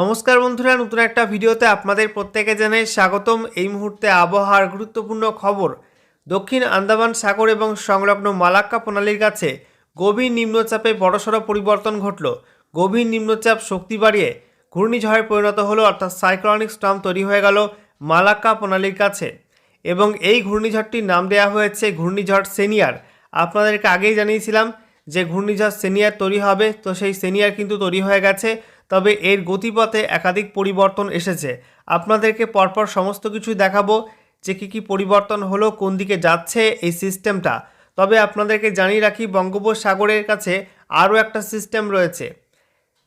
নমস্কার বন্ধুরা, নতুন একটা ভিডিওতে আপনাদের প্রত্যেকে জানাই স্বাগতম। এই মুহূর্তে আবহাওয়ার গুরুত্বপূর্ণ খবর। দক্ষিণ আন্দামান সাগর এবং সংলগ্ন মালাক্কা প্রণালীর কাছে গভীর নিম্নচাপে বড়সড় পরিবর্তন ঘটল। গভীর নিম্নচাপ শক্তি বাড়িয়ে ঘূর্ণিঝড়ে পরিণত হলো, অর্থাৎ সাইক্লনিক স্টর্ম তৈরি হয়ে গেল মালাক্কা প্রণালীর কাছে। এবং এই ঘূর্ণিঝড়টির নাম দেওয়া হয়েছে ঘূর্ণিঝড় সেনিয়ার। আপনাদেরকে আগেই জানিয়েছিলাম যে ঘূর্ণিঝড় সেনিয়ার তৈরি হবে, তো সেই সেনিয়ার কিন্তু তৈরি হয়ে গেছে। তবে এর গতিপথে একাধিক পরিবর্তন এসেছে। আপনাদেরকে পরপর সমস্ত কিছু দেখাবো যে কী কী পরিবর্তন হলো, কোন দিকে যাচ্ছে এই সিস্টেমটা। তবে আপনাদেরকে জানিয়ে রাখি, বঙ্গোপসাগরের কাছে আরও একটা সিস্টেম রয়েছে।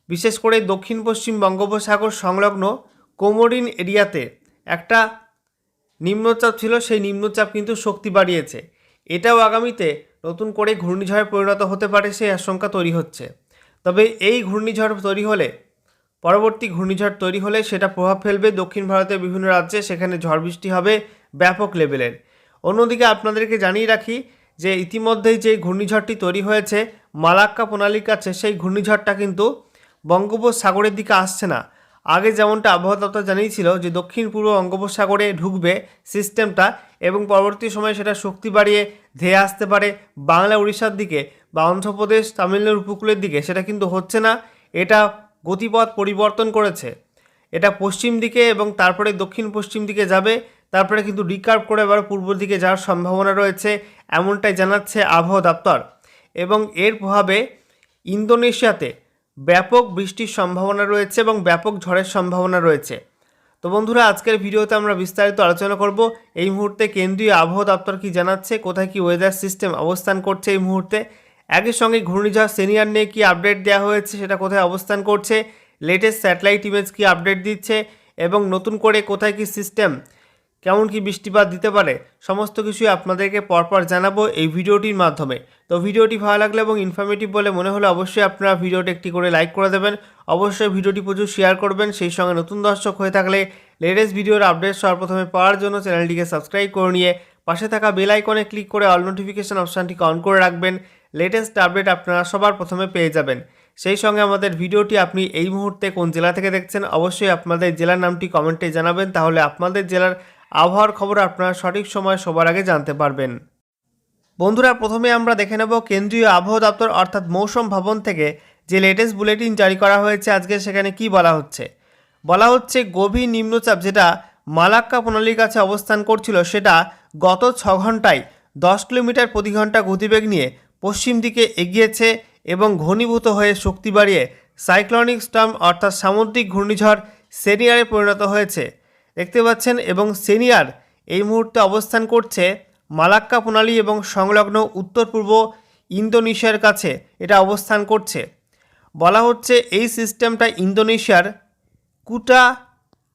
বিশেষ করে দক্ষিণ পশ্চিম বঙ্গোপসাগর সংলগ্ন কোমোরিন এরিয়াতে একটা নিম্নচাপ ছিল, সেই নিম্নচাপ কিন্তু শক্তি বাড়িয়েছে। এটাও আগামীতে নতুন করে ঘূর্ণিঝড়ে পরিণত হতে পারে সেই আশঙ্কা তৈরি হচ্ছে। তবে এই ঘূর্ণিঝড় তৈরি হলে পরবর্তী ঘূর্ণিঝড় তৈরি হলে সেটা প্রভাব ফেলবে দক্ষিণ ভারতের বিভিন্ন রাজ্যে, সেখানে ঝড় বৃষ্টি হবে ব্যাপক লেভেলের। অন্যদিকে আপনাদেরকে জানিয়ে রাখি যে ইতিমধ্যেই যে ঘূর্ণিঝড়টি তৈরি হয়েছে, মালাক্কা প্রণালীর কাছে সেই ঘূর্ণিঝড়টা কিন্তু বঙ্গোপসাগরের দিকে আসছে না। আগে যেমনটা আবহাওয়া দপ্তর জানিয়েছিল যে দক্ষিণ পূর্ব বঙ্গোপসাগরে ঢুকবে সিস্টেমটা এবং পরবর্তী সময়ে সেটা শক্তি বাড়িয়ে ধেয়ে আসতে পারে বাংলা উড়িষ্যার দিকে বা অন্ধ্রপ্রদেশ তামিলনাড়ু উপকূলের দিকে, সেটা কিন্তু হচ্ছে না। এটা গতিপথ পরিবর্তন করেছে। এটা পশ্চিম দিকে এবং তারপরে দক্ষিণ পশ্চিম দিকে যাবে, তারপরে কিন্তু রিকার্ভ করে আবার পূর্ব দিকে যাওয়ার সম্ভাবনা রয়েছে, এমনটাই জানাচ্ছে আবহাওয়া দপ্তর। এবং এর প্রভাবে ইন্দোনেশিয়াতে ব্যাপক বৃষ্টির সম্ভাবনা রয়েছে এবং ব্যাপক ঝড়ের সম্ভাবনা রয়েছে। তো বন্ধুরা, আজকের ভিডিওতে আমরা বিস্তারিত আলোচনা করব, এই মুহূর্তে কেন্দ্রীয় আবহাওয়া দপ্তর কি জানাচ্ছে, কোথায় কি ওয়েদার সিস্টেম অবস্থান করছে এই মুহূর্তে একই সঙ্গে ঘূর্ণিঝড় সিনিয়র নিয়ে কী আপডেট দেওয়া হয়েছে সেটা কোথায় অবস্থান করছে? লেটেস্ট স্যাটেলাইট ইমেজ কি আপডেট দিচ্ছে? এবং নতুন করে কোথায় কি সিস্টেম কেমন কি বৃষ্টিপাত দিতে পারে? সমস্ত কিছুই আপনাদেরকে পরপর জানাব এই ভিডিওটির মাধ্যমে। তো ভিডিওটি ভালো লাগলে এবং ইনফরমেটিভ বলে মনে হলে অবশ্যই আপনারা ভিডিওটি একটি করে লাইক করে দেবেন। অবশ্যই ভিডিওটি প্রচুর শেয়ার করবেন। সেই সঙ্গে নতুন দর্শক হয়ে থাকলে লেটেস্ট ভিডিওর আপডেট সবার প্রথমে পাওয়ার জন্য চ্যানেলটিকে সাবস্ক্রাইব করে নিয়ে পাশে থাকা বেল আইকনে ক্লিক করে অল নোটিফিকেশন অপশানটিকে অন করে রাখবেন। লেটেস্ট আপডেট আপনারা সবার প্রথমে পেয়ে যাবেন। সেই সঙ্গে আমাদের ভিডিওটি আপনি এই মুহূর্তে কোন জেলা থেকে দেখছেন অবশ্যই আপনাদের জেলার নামটি কমেন্টে জানাবেন, তাহলে আপনাদের জেলার আবহাওয়ার খবর আপনারা সঠিক সময় সবার আগে জানতে পারবেন। বন্ধুরা, প্রথমে আমরা দেখে নেব কেন্দ্রীয় আবহাওয়া দপ্তর অর্থাৎ মৌসুম ভবন থেকে যে লেটেস্ট বুলেটিন জারি করা হয়েছে, আজকে সেখানে কি বলা হচ্ছে? বলা হচ্ছে, গভীর নিম্নচাপ যেটা মালাক্কা প্রণালীর কাছে অবস্থান করছিল, সেটা গত ছ ঘন্টায় দশ কিলোমিটার প্রতি ঘণ্টা গতিবেগ নিয়ে পশ্চিম দিকে এগিয়েছে এবং ঘনীভূত হয়ে শক্তি বাড়িয়ে সাইক্লনিক স্টর্ম অর্থাৎ সামুদ্রিক ঘূর্ণিঝড় সেনিয়ারে পরিণত হয়েছে। দেখতে পাচ্ছেন এবং সেনিয়ার এই মুহূর্তে অবস্থান করছে মালাক্কা প্রণালী এবং সংলগ্ন উত্তর পূর্ব ইন্দোনেশিয়ার কাছে এটা অবস্থান করছে। বলা হচ্ছে এই সিস্টেমটা ইন্দোনেশিয়ার কুটা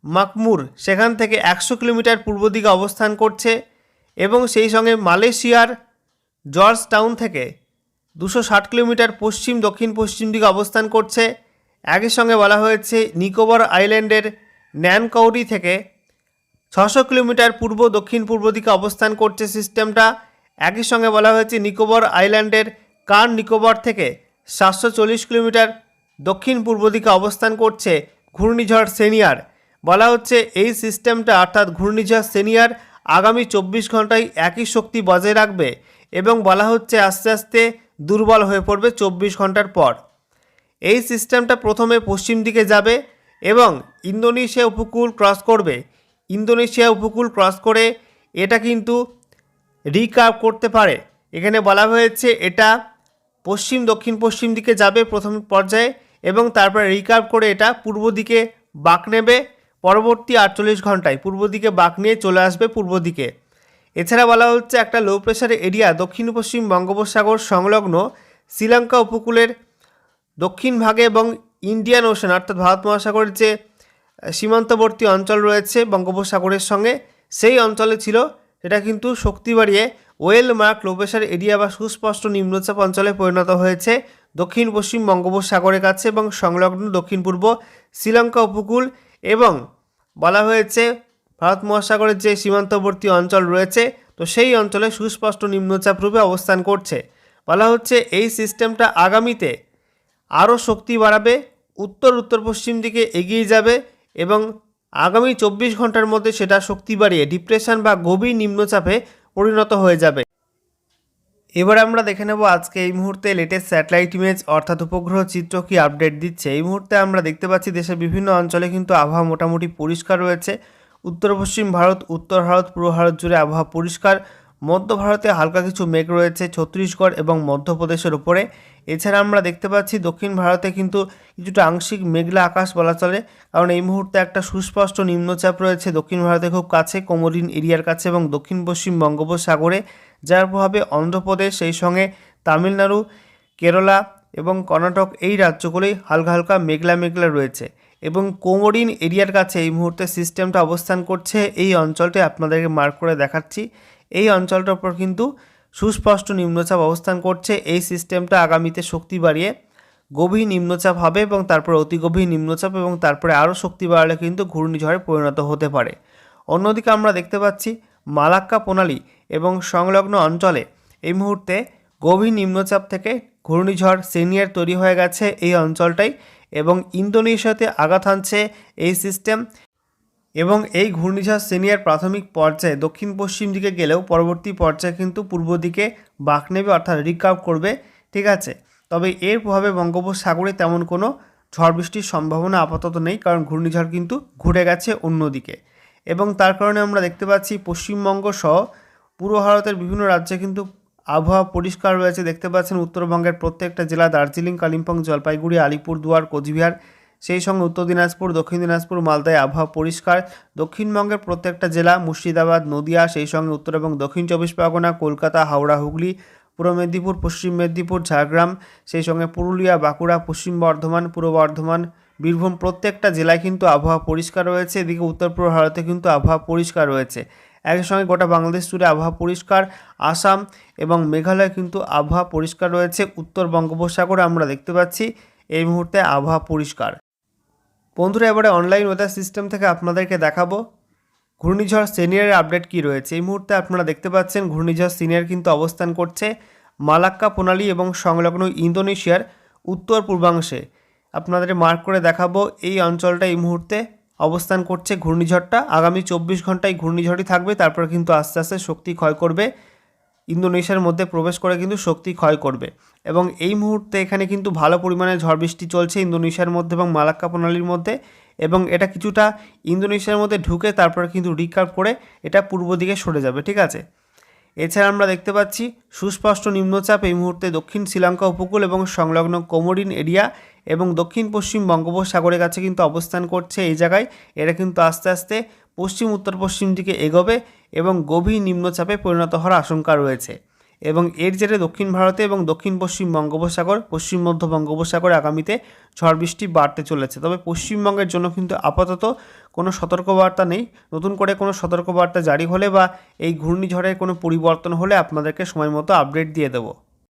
মাকমুর সেখান থেকে একশো কিলোমিটার পূর্ব দিকে অবস্থান করছে। এবং সেই সঙ্গে মালয়েশিয়ার জর্জ টাউন থেকে দুশো ষাট কিলোমিটার পশ্চিম, দক্ষিণ, পশ্চিম দিকে অবস্থান করছে। একই সঙ্গে বলা হয়েছে, নিকোবর আইল্যান্ডের ন্যানকৌরি থেকে ছশো কিলোমিটার পূর্ব, দক্ষিণ পূর্ব দিকে অবস্থান করছে সিস্টেমটা। একই সঙ্গে বলা হয়েছে, নিকোবর আইল্যান্ডের কার নিকোবর থেকে সাতশো চল্লিশ কিলোমিটার দক্ষিণ পূর্ব দিকে অবস্থান করছে ঘূর্ণিঝড় সেনিয়ার। বলা হচ্ছে, এই সিস্টেমটা অর্থাৎ ঘূর্ণিঝড় সেনিয়ার আগামী চব্বিশ ঘন্টায় একই শক্তি বজায় রাখবে এবং বলা হচ্ছে আস্তে আস্তে দুর্বল হয়ে পড়বে চব্বিশ ঘণ্টার পর। এই সিস্টেমটা প্রথমে পশ্চিম দিকে যাবে এবং ইন্দোনেশিয়া উপকূল ক্রস করবে। ইন্দোনেশিয়া উপকূল ক্রস করে এটা কিন্তু রিকার্ভ করতে পারে। এখানে বলা হয়েছে এটা পশ্চিম, দক্ষিণ পশ্চিম দিকে যাবে প্রথম পর্যায়ে এবং তারপরে রিকার্ভ করে এটা পূর্ব দিকে বাঁক নেবে। পরবর্তী আটচল্লিশ ঘন্টায় পূর্ব দিকে বাঁক নিয়ে চলে আসবে পূর্ব দিকে। এছাড়া বলা হচ্ছে একটা লো প্রেশার এরিয়া দক্ষিণ পশ্চিম বঙ্গোপসাগর সংলগ্ন শ্রীলঙ্কা উপকূলের দক্ষিণ ভাগে এবং ইন্ডিয়ান ওশান অর্থাৎ ভারত মহাসাগরের যে সীমান্তবর্তী অঞ্চল রয়েছে বঙ্গোপসাগরের সঙ্গে, সেই অঞ্চলে ছিল। সেটা কিন্তু শক্তি বাড়িয়ে well mark low pressure area বা সুস্পষ্ট নিম্নচাপ অঞ্চলে পরিণত হয়েছে দক্ষিণ পশ্চিম বঙ্গোপসাগরের কাছে এবং সংলগ্ন দক্ষিণ পূর্ব শ্রীলঙ্কা উপকূল। এবং বলা হয়েছে ভারত মহাসাগরের যে সীমান্তবর্তী অঞ্চল রয়েছে, তো সেই অঞ্চলে সুস্পষ্ট নিম্নচাপ রূপে অবস্থান করছে। বলা হচ্ছে এই সিস্টেমটা আগামীতে আরও শক্তি বাড়াবে, উত্তর উত্তর পশ্চিম দিকে এগিয়ে যাবে এবং আগামী চব্বিশ ঘণ্টার মধ্যে সেটা শক্তি বাড়িয়ে ডিপ্রেশন বা গভীর নিম্নচাপে পরিণত হয়ে যাবে। এবার আমরা দেখে নেব আজকে এই মুহূর্তে লেটেস্ট স্যাটেলাইট ইমেজ অর্থাৎ উপগ্রহ চিত্র কি আপডেট দিচ্ছে। এই মুহূর্তে আমরা দেখতে পাচ্ছি দেশের বিভিন্ন অঞ্চলে কিন্তু আবহাওয়া মোটামুটি পরিষ্কার রয়েছে। উত্তর, পশ্চিম ভারত, উত্তর ভারত, পূর্ব ভারত জুড়ে আবহাওয়া পরিষ্কার। মধ্য ভারতে হালকা কিছু মেঘ রয়েছে ছত্তিশগড় এবং মধ্যপ্রদেশের উপরে। এছাড়া আমরা দেখতে পাচ্ছি দক্ষিণ ভারতে কিন্তু কিছুটা আংশিক মেঘলা আকাশ বলা চলে, কারণ এই মুহূর্তে একটা সুস্পষ্ট নিম্নচাপ রয়েছে। দক্ষিণ ভারতে খুব কাছে কোমরিন এরিয়ার কাছে এবং দক্ষিণ পশ্চিম বঙ্গোপসাগরে। যার প্রভাবে অন্ধ্রপ্রদেশ, সেই সঙ্গে তামিলনাড়ু, কেরালা এবং কর্ণাটক এই রাজ্যগুলোই হালকা হালকা মেঘলা মেঘলা রয়েছে এবং কোমরিন এরিয়ার কাছে এই মুহূর্তে সিস্টেমটা অবস্থান করছে এই অঞ্চলটি আপনাদেরকে মার্ক করে দেখাচ্ছি। এই অঞ্চলটার উপর কিন্তু সুস্পষ্ট নিম্নচাপ অবস্থান করছে। এই সিস্টেমটা আগামীতে শক্তি বাড়িয়ে গভীর নিম্নচাপ হবে এবং তারপরে অতি গভীর নিম্নচাপ এবং তারপরে আরও শক্তি বাড়ালে কিন্তু ঘূর্ণিঝড়ে পরিণত হতে পারে। অন্যদিকে আমরা দেখতে পাচ্ছি মালাক্কা প্রণালী এবং সংলগ্ন অঞ্চলে এই মুহূর্তে গভীর নিম্নচাপ থেকে ঘূর্ণিঝড় সিনিয়র তৈরি হয়ে গেছে এই অঞ্চলটাই এবং ইন্দোনেশিয়াতে আঘাত হানছে এই সিস্টেম এবং এই ঘূর্ণিঝড় সিনিয়র প্রাথমিক পর্যায়ে দক্ষিণ পশ্চিম দিকে গেলেও পরবর্তী পর্যায়ে কিন্তু পূর্ব দিকে বাঁক নেবে অর্থাৎ রিকাভ করবে, ঠিক আছে? তবে এর প্রভাবে বঙ্গোপসাগরে তেমন কোনো ঝড় বৃষ্টির সম্ভাবনা আপাতত নেই, কারণ ঘূর্ণিঝড় কিন্তু ঘুরে গেছে অন্যদিকে। এবং তার কারণে আমরা দেখতে পাচ্ছি পশ্চিমবঙ্গ সহ পূর্ব ভারতের বিভিন্ন রাজ্যে কিন্তু আবহাওয়া পরিষ্কার রয়েছে। দেখতে পাচ্ছেন উত্তরবঙ্গের প্রত্যেকটা জেলা দার্জিলিং, কালিম্পং, জলপাইগুড়ি আলিপুরদুয়ার কোচবিহার, সেই সঙ্গে উত্তর দিনাজপুর, দক্ষিণ দিনাজপুর, মালদায় আবহাওয়া পরিষ্কার। দক্ষিণবঙ্গের প্রত্যেকটা জেলা মুর্শিদাবাদ, নদিয়া, সেই সঙ্গে উত্তর এবং দক্ষিণ চব্বিশ পরগনা, কলকাতা, হাওড়া, হুগলি, পূর্ব মেদিনীপুর, পশ্চিম মেদিনীপুর, ঝাড়গ্রাম, সেই সঙ্গে পুরুলিয়া, বাঁকুড়া, পশ্চিম বর্ধমান, পূর্ব বর্ধমান বীরভূম প্রত্যেকটা জেলায় কিন্তু আবহাওয়া পরিষ্কার রয়েছে, এদিকে উত্তর পূর্ব ভারতে কিন্তু আবহাওয়া পরিষ্কার রয়েছে। একই সঙ্গে গোটা বাংলাদেশ জুড়ে আবহাওয়া পরিষ্কার, আসাম এবং মেঘালয় কিন্তু আবহাওয়া পরিষ্কার রয়েছে, উত্তর বঙ্গোপসাগরে আমরা দেখতে পাচ্ছি এই মুহূর্তে আবহাওয়া পরিষ্কার। বন্ধুরা, এবারে অনলাইন ওয়েদার সিস্টেম থেকে আপনাদেরকে দেখাবো, ঘূর্ণিঝড় সিনিয়রের আপডেট কি রয়েছে? এই মুহূর্তে আপনারা দেখতে পাচ্ছেন ঘূর্ণিঝড় সিনিয়র কিন্তু অবস্থান করছে মালাক্কা প্রণালী এবং সংলগ্ন ইন্দোনেশিয়ার উত্তর পূর্বাংশে আপনাদের মার্ক করে দেখাবো এই অঞ্চলটা এই মুহূর্তে অবস্থান করছে ঘূর্ণিঝড়টা। আগামী চব্বিশ ঘন্টায় ঘূর্ণিঝড়ই থাকবে, তারপর কিন্তু আস্তে আস্তে শক্তি ক্ষয় করবে। ইন্দোনেশিয়ার মধ্যে প্রবেশ করে কিন্তু শক্তি ক্ষয় করবে। এবং এই মুহূর্তে এখানে কিন্তু ভালো পরিমাণে ঝড় বৃষ্টি চলছে ইন্দোনেশিয়ার মধ্যে এবং মালাক্কা প্রণালীর মধ্যে। এবং এটা কিছুটা ইন্দোনেশিয়ার মধ্যে ঢুকে তারপরে কিন্তু রিকার্ভ করে এটা পূর্ব দিকে সরে যাবে, ঠিক আছে? এছাড়া আমরা দেখতে পাচ্ছি সুস্পষ্ট নিম্নচাপ এই মুহূর্তে দক্ষিণ শ্রীলঙ্কা উপকূল এবং সংলগ্ন কোমোরিন এরিয়া। এবং দক্ষিণ পশ্চিম বঙ্গোপসাগরের কাছে কিন্তু অবস্থান করছে এই জায়গায়। এরা কিন্তু আস্তে আস্তে পশ্চিম, উত্তর পশ্চিম দিকে এগোবে এবং গভীর নিম্নচাপে পরিণত হওয়ার আশঙ্কা রয়েছে। এবং এর জেরে দক্ষিণ ভারতে এবং দক্ষিণ পশ্চিম বঙ্গোপসাগর, পশ্চিম মধ্য বঙ্গোপসাগরে আগামীতে ঝড় বৃষ্টি বাড়তে চলেছে। তবে পশ্চিমবঙ্গের জন্য কিন্তু আপাতত কোনো সতর্কবার্তা নেই। নতুন করে কোনো সতর্কবার্তা জারি হলে বা এই ঘূর্ণিঝড়ের কোনো পরিবর্তন হলে আপনাদেরকে সময় মতো আপডেট দিয়ে দেবো।